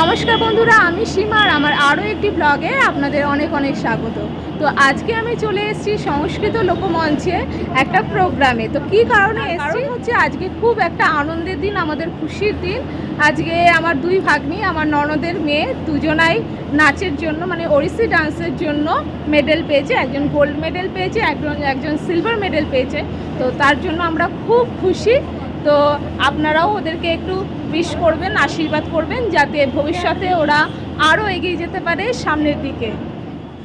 নমস্কার বন্ধুরা আমি সীমা আর আমার আরও একটি ব্লগে আপনাদের অনেক অনেক স্বাগত। তো আজকে আমি চলে এসেছি সংস্কৃত লোকমঞ্চে একটা প্রোগ্রামে তো কি কারণে এসেছি? হচ্ছে আজকে খুব একটা আনন্দের দিন আমাদের খুশির দিন। আজকে আমার দুই ভাগ্নি আমার ননদের মেয়ে দুজনাই নাচের জন্য মানে ওড়িশি ডান্সের জন্য মেডেল পেয়েছে। একজন গোল্ড মেডেল পেয়েছে একজন একজন সিলভার মেডেল পেয়েছে। তো তার জন্য আমরা খুব খুশি। তো আপনারাও ওদেরকে একটু উইশ করবেন, আশীর্বাদ করবেন, যাতে ভবিষ্যতে ওরা আরও এগিয়ে যেতে পারে সামনের দিকে।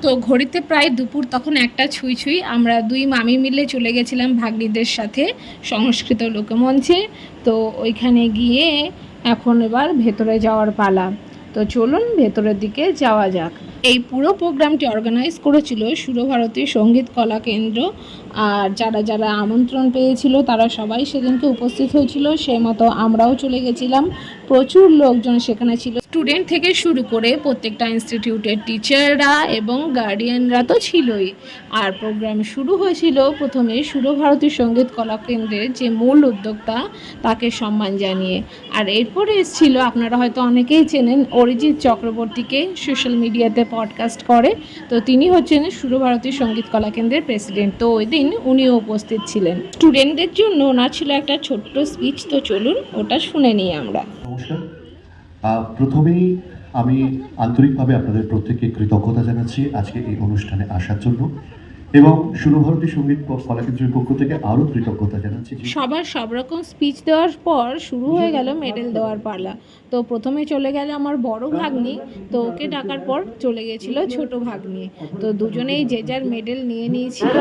তো ঘড়িতে প্রায় দুপুর তখন একটা ছুঁই ছুঁই আমরা দুই মামি মিলে চলে গেছিলাম ভাগ্নিদের সাথে সংস্কৃত লোকমঞ্চে। তো ওইখানে গিয়ে এখন এবার ভেতরে যাওয়ার পালা। তো চলুন ভেতরের দিকে যাওয়া যাক। এই পুরো প্রোগ্রামটি অর্গানাইজ করেছিল সুরভারতী সংগীত কলা কেন্দ্র। আর যারা যারা আমন্ত্রণ পেয়েছিল, তারা সবাই সেদিনকে উপস্থিত হয়েছিল। সেই মতো আমরাও চলে গেছিলাম। প্রচুর লোকজন সেখানে ছিল। স্টুডেন্ট থেকে শুরু করে প্রত্যেকটা ইনস্টিটিউটের টিচাররা এবং গার্ডিয়ানরা তো ছিলই। আর প্রোগ্রাম শুরু হয়েছিল প্রথমে সুরভারতী সংগীত কলা কেন্দ্রের যে মূল উদ্যোক্তা, তাকে সম্মান জানিয়ে। আর এরপরে এসেছিল, আপনারা হয়তো অনেকেই চেনেন, অরিজিৎ চক্রবর্তীকে সোশ্যাল মিডিয়াতে পডকাস্ট করে। তো তিনি হচ্ছেন সুরভারতী সংগীত কলা কেন্দ্রের প্রেসিডেন্ট তো ওই দিন উনিও উপস্থিত ছিলেন। স্টুডেন্টদের জন্য ওনার ছিল একটা ছোট্ট স্পিচ তো চলুন ওটা শুনে নিই আমরা। প্রথমেই আমি আন্তরিকভাবে আপনাদের প্রত্যেককে কৃতজ্ঞতা জানাচ্ছি আজকে এই অনুষ্ঠানে আসার জন্য। এবং সুরভারতী সংগীত কলাকেন্দ্রের পক্ষ থেকে আরও কৃতজ্ঞতা জানাচ্ছি। সবার সব রকম স্পিচ দেওয়ার পর শুরু হয়ে গেল মেডেল দেওয়ার পালা। তো প্রথমে চলে গেল আমার বড় ভাগ্নি, তো ওকে ডাকার পর চলে গেছিল ছোট ভাগ্নি। তো দুজনেই যে যার মেডেল নিয়ে নিয়েছিল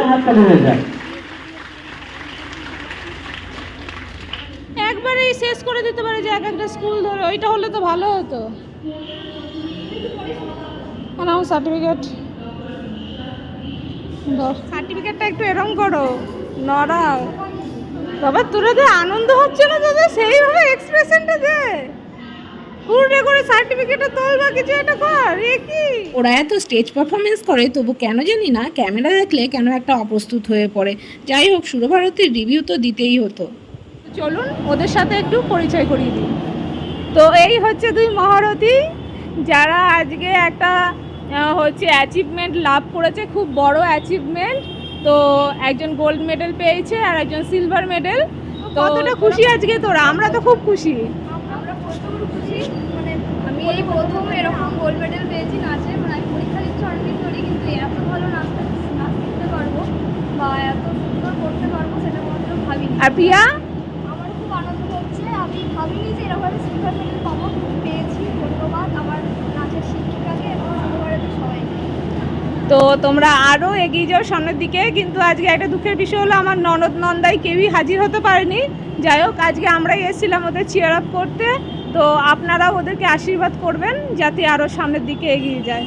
একবারেই শেষ করে দিতে পারে যে এক একটা স্কুল ধরে, ওইটা হলে তো ভালো হতো। নাও সার্টিফিকেট সার্টিফিকেটটা একটু এরম করো। নড়াও। বাবা তোরা তো আনন্দ হচ্ছে না তোদের সেইভাবে এক্সপ্রেশনটা দে। হুড়ে করে সার্টিফিকেটটা তোল বা কিছু একটা কর। এ কি? ওরা এত স্টেজ পারফরমেন্স করে তবু কেন জানি না ক্যামেরা দেখলে কেন একটা অপ্রস্তুত হয়ে পড়ে। যাই হোক সুরভারতীর রিভিউ তো দিতেই হতো। চলুন ওদের সাথে একটু পরিচয় করিয়ে দিই। তো এই হচ্ছে দুই মহারথী যারা আজকে একটা হচ্ছে অ্যাচিভমেন্ট লাভ করেছে খুব বড় অ্যাচিভমেন্ট তো একজন গোল্ড মেডেল পেয়েছে আর একজন সিলভার মেডেল তো কতটা খুশি আজকে তোরা? আমরা তো খুব খুশি। আমরা প্রচুর খুশি। মানে আমি এই প্রথম এরকম গোল্ড মেডেল পেয়েছি নাচে মানে আমি পরীক্ষা দিচ্ছি অনেকদিন ধরেই কিন্তু এত ভালো নাচ নাচ শিখতে পারব বা এত সুন্দর করতে পারব সেটা কোনোদিনও ভাবিনি। আর প্রিয়া আমার খুব আনন্দ হচ্ছে আমি ভাবিনি যে এরকমভাবে সিলভার মেডেল পাবো কিন্তু পেয়েছি ধন্যবাদ আমার নাচের শিক্ষিকাকে এবং সবাইকে সবাইকে তো তোমরা আরও এগিয়ে যাও সামনের দিকে, কিন্তু আজকে একটা দুঃখের বিষয় হলো আমার ননদ নন্দাই কেউই হাজির হতে পারেনি। যাই হোক, আজকে আমরাই এসেছিলাম ওদের চেয়ার আপ করতে, তো আপনারা ওদেরকে আশীর্বাদ করবেন যাতে আরও সামনের দিকে এগিয়ে যায়।